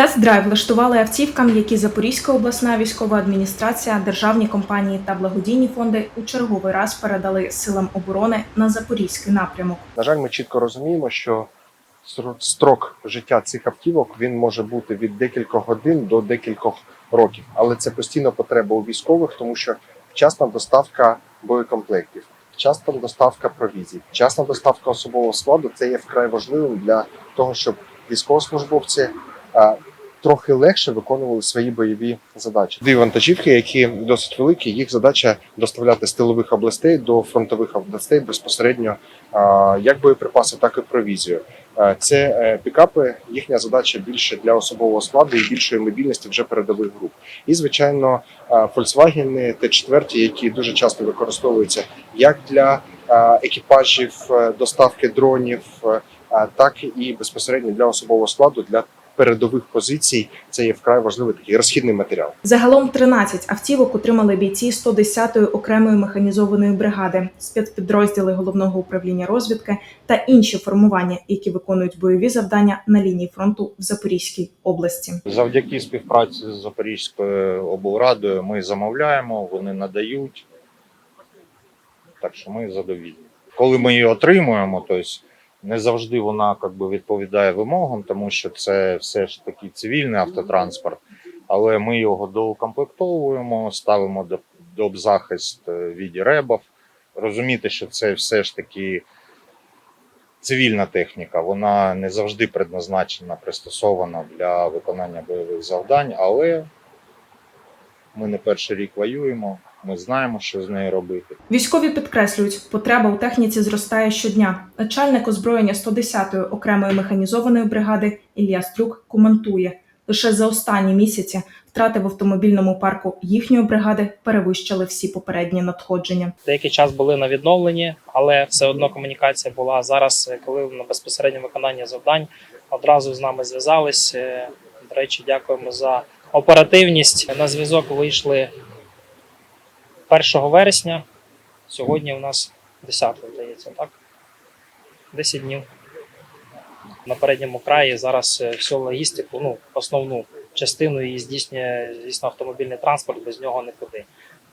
Тест-драйв влаштували автівкам, які Запорізька обласна військова адміністрація, державні компанії та благодійні фонди у черговий раз передали силам оборони на запорізький напрямок. На жаль, ми чітко розуміємо, що строк життя цих автівок він може бути від декількох годин до декількох років, але це постійно потреба у військових, тому що вчасна доставка боєкомплектів, вчасна доставка провізій, вчасна доставка особового складу це є вкрай важливим для того, щоб військовослужбовці трохи легше виконували свої бойові задачі. Дві вантажівки, які досить великі, їх задача доставляти з тилових областей до фронтових областей безпосередньо як боєприпаси, так і провізію. Це е, пікапи. Їхня задача більше для особового складу і більшої мобільності вже передових груп. І звичайно, Volkswagen Т4, які дуже часто використовуються як для екіпажів е, доставки дронів, е, так і безпосередньо для особового складу для передових позицій. Це є вкрай важливий такий розхідний матеріал. Загалом 13 автівок отримали бійці 110-ї окремої механізованої бригади, спецпідрозділи головного управління розвідки та інші формування, які виконують бойові завдання на лінії фронту в Запорізькій області. Завдяки співпраці з Запорізькою облрадою ми замовляємо, вони надають. Так що ми задовільні. Коли ми її отримуємо, тобто не завжди вона як би, відповідає вимогам, тому що це все ж таки цивільний автотранспорт, але ми його доукомплектовуємо, ставимо до, захист е, в ребів. Розуміти, що це все ж таки цивільна техніка, вона не завжди предназначена, пристосована для виконання бойових завдань, але ми не перший рік воюємо, ми знаємо, що з нею робити. Військові підкреслюють, потреба у техніці зростає щодня. Начальник озброєння 110-ї окремої механізованої бригади Ілля Стрюк коментує: лише за останні місяці втрати в автомобільному парку їхньої бригади перевищили всі попередні надходження. Деякий час були на відновленні, але все одно комунікація була. Зараз, коли на безпосередньо виконання завдань, одразу з нами зв'язались. Е, До речі, дякуємо за оперативність. На зв'язок вийшли 1 вересня. Сьогодні у нас 10, здається, так? 10 днів. На передньому краї зараз е, всю логістику, ну, основну частину її здійснює, звісно, автомобільний транспорт, без нього нікуди.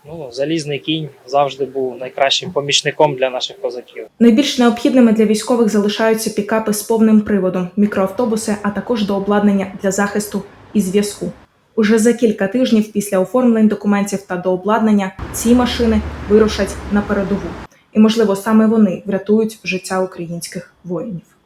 Ну, залізний кінь завжди був найкращим помічником для наших козаків. Найбільш необхідними для військових залишаються пікапи з повним приводом, мікроавтобуси, а також до обладнання для захисту і зв'язку. Уже за кілька тижнів після оформлень документів та дообладнання ці машини вирушать на передову, і можливо саме вони врятують життя українських воїнів.